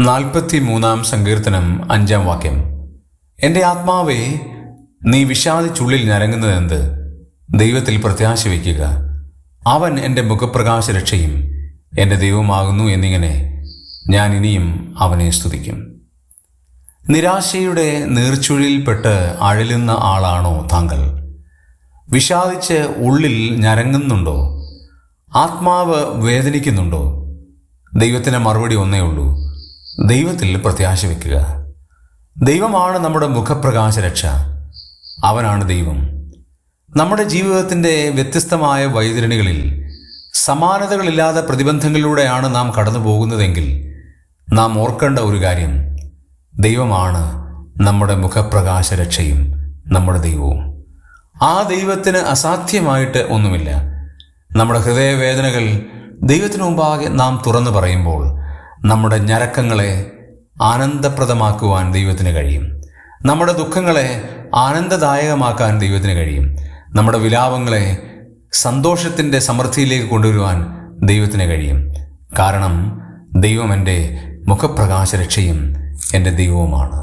നാൽപ്പത്തി മൂന്നാം സങ്കീർത്തനം അഞ്ചാം വാക്യം. എന്റെ ആത്മാവേ നീ വിഷാദിച്ചുള്ളിൽ ഞരങ്ങുന്നതെന്ത്? ദൈവത്തിൽ പ്രത്യാശ വയ്ക്കുക. അവൻ എന്റെ മുഖപ്രകാശ രക്ഷയും എന്റെ ദൈവമാകുന്നു എന്നിങ്ങനെ ഞാൻ ഇനിയും അവനെ സ്തുതിക്കും. നിരാശയുടെ നീർച്ചുഴിയിൽപ്പെട്ട് അഴലുന്ന ആളാണോ താങ്കൾ? വിഷാദിച്ച് ഉള്ളിൽ ഞരങ്ങുന്നുണ്ടോ? ആത്മാവ് വേദനിക്കുന്നുണ്ടോ? ദൈവത്തിന് മറുപടി ഒന്നേ ഉള്ളൂ. ദൈവത്തിൽ പ്രത്യാശ വയ്ക്കുക ദൈവമാണ് നമ്മുടെ മുഖപ്രകാശ രക്ഷ. അവനാണ് ദൈവം. നമ്മുടെ ജീവിതത്തിന്റെ വ്യത്യസ്തമായ വൈതരണികളിൽ സമാനതകളില്ലാത്ത പ്രതിബന്ധങ്ങളിലൂടെയാണ് നാം കടന്നു പോകുന്നതെങ്കിൽ നാം ഓർക്കേണ്ട ഒരു കാര്യം. ദൈവമാണ് നമ്മുടെ മുഖപ്രകാശ രക്ഷയും നമ്മുടെ ദൈവവും. ആ ദൈവത്തിന് അസാധ്യമായിട്ട് ഒന്നുമില്ല. നമ്മുടെ ഹൃദയവേദനകൾ ദൈവത്തിനു മുമ്പാകെ നാം തുറന്നു പറയുമ്പോൾ നമ്മുടെ ഞരക്കങ്ങളെ ആനന്ദപ്രദമാക്കുവാൻ ദൈവത്തിന് കഴിയും. നമ്മുടെ ദുഃഖങ്ങളെ ആനന്ദദായകമാക്കാൻ ദൈവത്തിന് കഴിയും. നമ്മുടെ വിലാപങ്ങളെ സന്തോഷത്തിന്റെ സമൃദ്ധിയിലേക്ക് കൊണ്ടുവരുവാൻ ദൈവത്തിന് കഴിയും. കാരണം ദൈവം എന്റെ മുഖപ്രകാശരക്ഷയും എന്റെ ദൈവവുമാണ്.